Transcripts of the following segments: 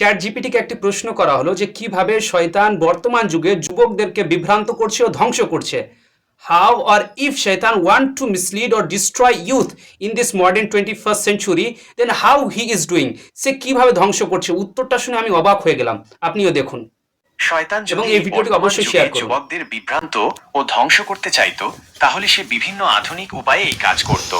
Chat জিপিটিকে একটি প্রশ্ন করা হলো যে কীভাবে শয়তান বর্তমান যুগে যুবকদেরকে বিভ্রান্ত করছে ও ধ্বংস করছে? How are if Shaitan want to mislead or destroy youth in this modern twenty first century then how he is doing সে কীভাবে ধ্বংস করছে? উত্তরটা শুনে আমি অবাক হয়ে গেলাম। আপনিও দেখুন। শয়তান যদি এই ভিডিওটি অবশ্যই শেয়ার করুন। যুবকদের বিভ্রান্ত ও ধ্বংস করতে চাইতো তাহলে সে বিভিন্ন আধুনিক উপায়ে এই কাজ করত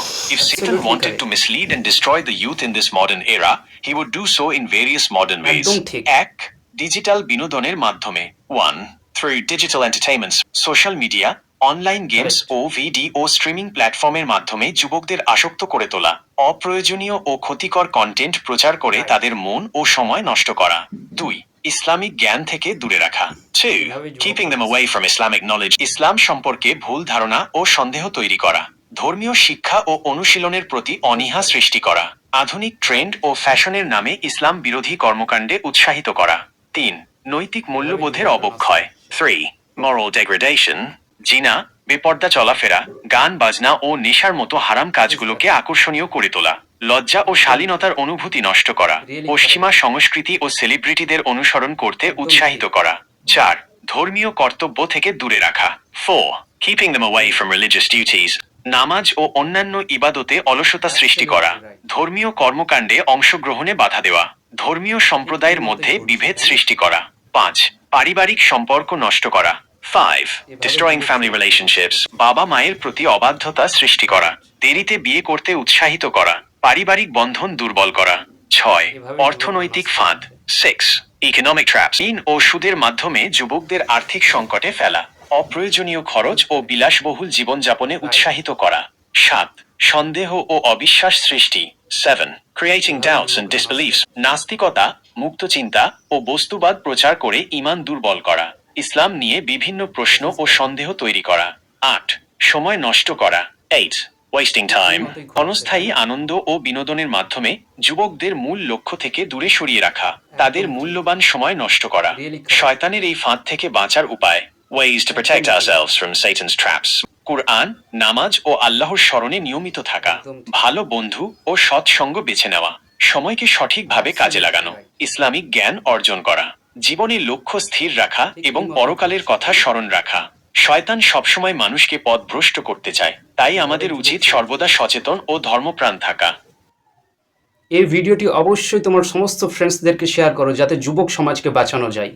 correct. to mislead and destroy the youth in this modern era, he would do so in various modern ways. একদম ঠিক। এক ডিজিটাল বিনোদনের মাধ্যমে one through digital entertainments social media online games ও ভিডিও স্ট্রিমিং প্ল্যাটফর্মের মাধ্যমে যুবকদের আসক্ত করে তোলা অপ্রয়োজনীয় ও ক্ষতিকর কন্টেন্ট প্রচার করে তাদের মন ও সময় নষ্ট করা দুই ইসলামিক জ্ঞান থেকে দূরে রাখা। Two keeping them away from Islamic knowledge ইসলাম সম্পর্কে ভুল ধারণা ও সন্দেহ তৈরি করা ধর্মীয় শিক্ষা ও অনুশীলনের প্রতি অনীহা সৃষ্টি করা আধুনিক ট্রেন্ড ও ফ্যাশনের নামে ইসলাম বিরোধী কর্মকাণ্ডে উৎসাহিত করা। তিন নৈতিক মূল্যবোধের অবক্ষয়। থ্রি moral degradation জিনা বেপর্দা চলাফেরা গান বাজনা ও নেশার মতো হারাম কাজগুলোকে আকর্ষণীয় করে তোলা। লজ্জা ও শালীনতার অনুভূতি নষ্ট করা পশ্চিমা সংস্কৃতি ও সেলিব্রিটিদের অনুসরণ করতে উৎসাহিত করা। চার ধর্মীয় কর্তব্য থেকে দূরে রাখা। Four keeping them away from religious duties নামাজ ও অন্যান্য ইবাদতে অলসতা সৃষ্টি করা। ধর্মীয় কর্মকাণ্ডে অংশগ্রহণে বাধা দেওয়া। ধর্মীয় সম্প্রদায়ের মধ্যে বিভেদ সৃষ্টি করা। পাঁচ পারিবারিক সম্পর্ক নষ্ট করা। ফাইভ ডিস্ট্রয়িং ফ্যামিলি relationships বাবা মায়ের প্রতি অবাধ্যতা সৃষ্টি করা। দেরিতে বিয়ে করতে উৎসাহিত করা। পারিবারিক বন্ধন দুর্বল করা। ছয় অর্থনৈতিক ফাঁদ। সিক্স ইকোনমিক ট্র্যাপস ঋণ ও সুদের মাধ্যমে যুবকদের আর্থিক সংকটে ফেলা। অপ্রয়োজনীয় খরচ ও বিলাসবহুল জীবনযাপনে উৎসাহিত করা। সাত সন্দেহ ও অবিশ্বাস সৃষ্টি। Seven creating doubts and disbeliefs নাস্তিকতা মুক্ত চিন্তা ও বস্তুবাদ প্রচার করে ইমান দুর্বল করা। ইসলাম নিয়ে বিভিন্ন প্রশ্ন ও সন্দেহ তৈরি করা। আট সময় নষ্ট করা। এইট ওয়েস্টিং টাইম অনস্থায়ী আনন্দ ও বিনোদনের মাধ্যমে যুবকদের মূল লক্ষ্য থেকে দূরে সরিয়ে রাখা তাদের মূল্যবান সময় নষ্ট করা শয়তানের এই ফাঁদ থেকে বাঁচার উপায় ways to protect ourselves from Satan's traps. কুরআন নামাজ ও আল্লাহর স্মরণে নিয়মিত থাকা ভালো বন্ধু ও সৎসঙ্গ বেছে নেওয়া সময়কে সঠিকভাবে কাজে লাগানো ইসলামিক জ্ঞান অর্জন করা জীবনের লক্ষ্য স্থির রাখা এবং পরকালের কথা স্মরণ রাখা শয়তান সবসময় মানুষকে পথভ্রষ্ট করতে চায়, তাই আমাদের উচিত সর্বদা সচেতন ও ধর্মপ্রাণ থাকা। এই ভিডিওটি অবশ্যই তোমার সমস্ত ফ্রেন্ডসদেরকে শেয়ার করো, যাতে যুবক সমাজকে বাঁচানো যায়।